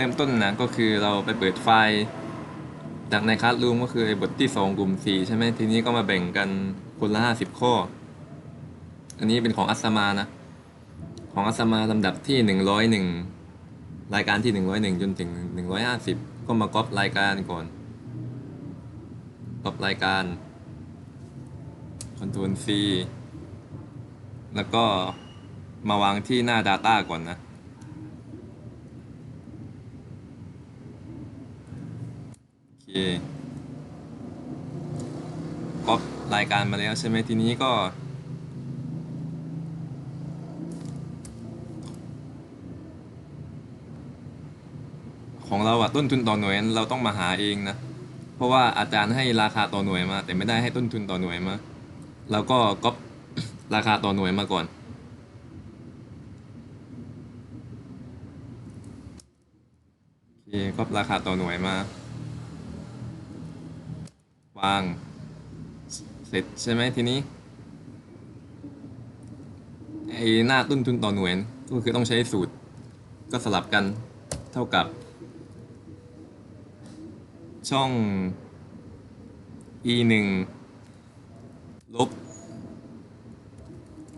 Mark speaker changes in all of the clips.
Speaker 1: เริ่มต้นนะก็คือเราไปเปิดไฟล์ จากในคลาสรูมก็คือไอ้บทที่สองกลุ่มสี่ใช่ไหมทีนี้ก็มาแบ่งกันคนละห้าสิบข้อ อันนี้เป็นของอัสมานะ ของอัสมาลำดับที่หนึ่งร้อยหนึ่งรายการที่หนึ่งร้อยหนึ่งจนถึงหนึ่งร้อยห้าสิบก็มาก๊อปรายการก่อนก๊อปรายการ Ctrl C แล้วก็มาวางที่หน้า Data ก่อนนะ โอเค ก๊อปรายการมาแล้วใช่ไหมทีนี้ก็ ของเราอะต้นทุนต่อหน่วยเราต้องมาหาเองนะ เพราะว่าอาจารย์ให้ราคาต่อหน่วยมา แต่ไม่ได้ให้ต้นทุนต่อหน่วยมาเราก็ก๊อปราคาต่อหน่วยมาก่อนโอเคก๊อปราคาต่อหน่วยมา วาง เสร็จใช่ไหมทีนี้ไอ้หน้าต้นทุนต่อหน่วยก็คือต้องใช้สูตร ก็สลับกันเท่ากับ ช่อง e หนึ่งลบ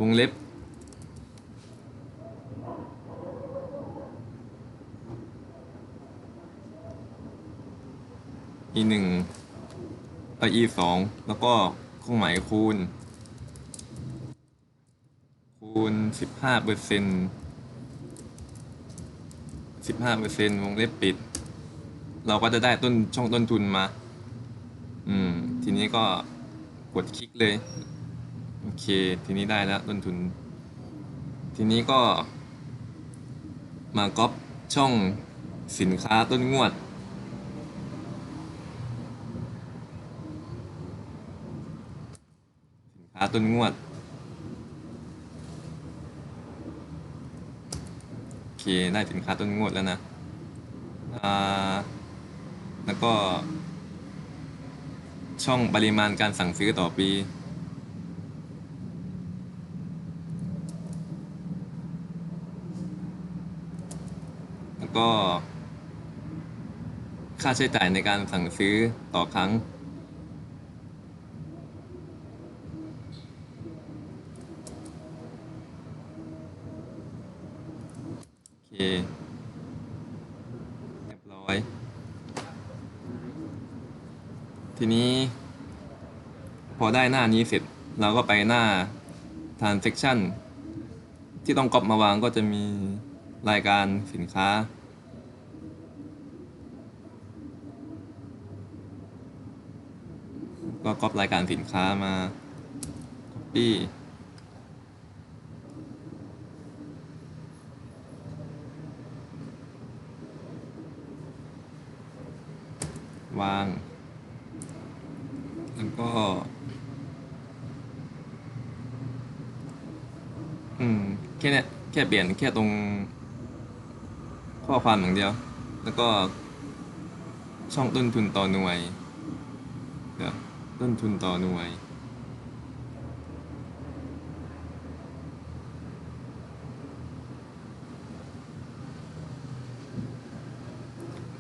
Speaker 1: วงเล็บ e หนึ่ง e สองแล้วก็เครื่องหมายคูณ คูณสิบห้าเปอร์เซ็นต์สิบห้าเปอร์เซ็นต์วงเล็บปิด เราก็จะได้ต้นช่องต้นทุนมา อืม ทีนี้ก็กดคลิกเลย โอเค ทีนี้ได้แล้วต้นทุน ทีนี้ก็ มาก๊อปช่องสินค้าต้นงวด สินค้าต้นงวด โอเค ได้สินค้าต้นงวดแล้วนะ อ่า แล้วก็ ช่องปริมาณการสั่งซื้อต่อปีแล้วก็ ค่าใช้จ่ายในการสั่งซื้อต่อครั้ง เรียบร้อย ทีนี้ พอได้หน้านี้เสร็จเราก็ไปหน้า transaction ที่ต้องก๊อปมาวางก็จะมีรายการสินค้า ก็ก๊อปรายการสินค้ามา copy วาง แล้วก็ อืม แค่เนี้ยแค่เปลี่ยนแค่ตรง ข้อความอย่างเดียว แล้วก็ช่องต้นทุนต่อหน่วยเดี๋ยวต้นทุนต่อหน่วย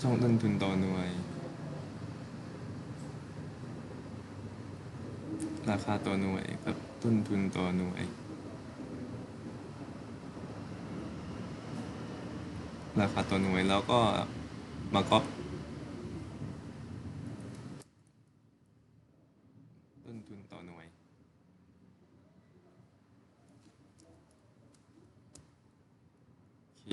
Speaker 1: ช่องต้นทุนต่อหน่วย ราคาต่อหน่วยกับต้นทุนต่อหน่วย ราคาต่อหน่วยแล้วก็มาก๊อปต้นทุนต่อหน่วย โอเค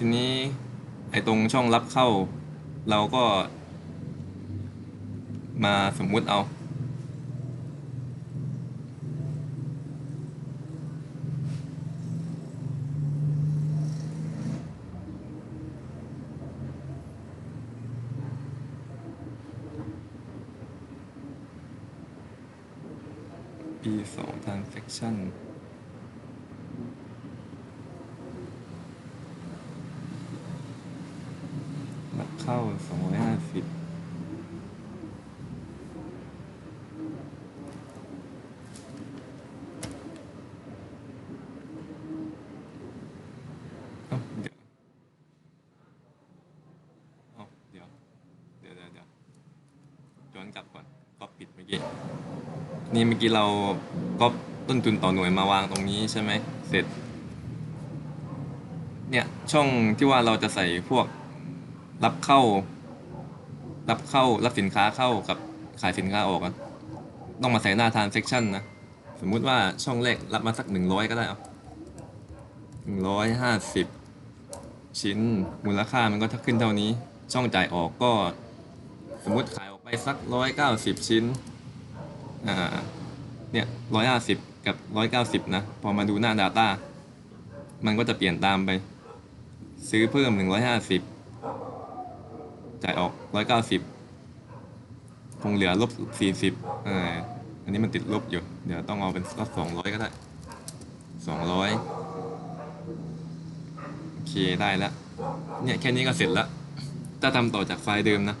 Speaker 1: ทีนี้ไอ้ตรงช่องรับเข้า เราก็ มาสมมุติเอา ปีสอง transaction สองร้อยห้าสิบกลับก่อนก็ปิดเมื่อกี้ นี่เมื่อกี้เราก็ต้นทุนต่อหน่วยมาวางตรงนี้ใช่ไหม เสร็จ เนี่ย ช่องที่ว่าเราจะใส่พวกรับเข้า รับเข้ารับสินค้าเข้ากับขายสินค้าออกอะต้องมาใส่หน้า transaction นะ สมมุติว่าช่องแรกรับมาสักหนึ่งร้อยก็ได้เอาหนึ่งร้อยห้าสิบชิ้นมูลค่ามันก็ถ้าขึ้นเท่านี้ ช่องจ่ายออกก็ สมมุติขายออกไปสักร้อยเก้าสิบชิ้นอ่าเนี่ยร้อยห้าสิบกับร้อยเก้าสิบนะ พอมาดูหน้า Data มันก็จะเปลี่ยนตามไป ซื้อเพิ่มหนึ่งร้อยห้าสิบ จ่ายออกร้อยเก้าสิบคงเหลือลบสี่สิบอ่าอันนี้มันติดลบอยู่ เดี๋ยวต้องเอาเป็นสักสองร้อยก็ได้สองร้อยโอเคได้แล้วเนี่ยแค่นี้ก็เสร็จแล้วถ้าทำต่อจากไฟล์เดิมนะ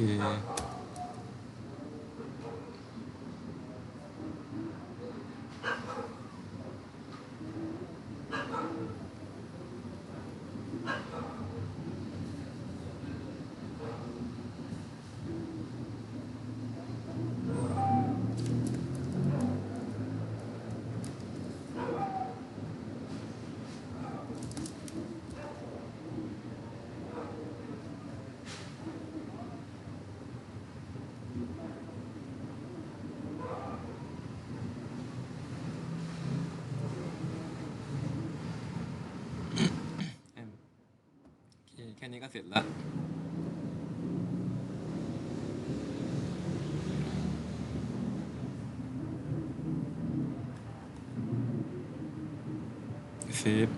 Speaker 1: โแค่นี้ก็เสร็จแล้วเซฟ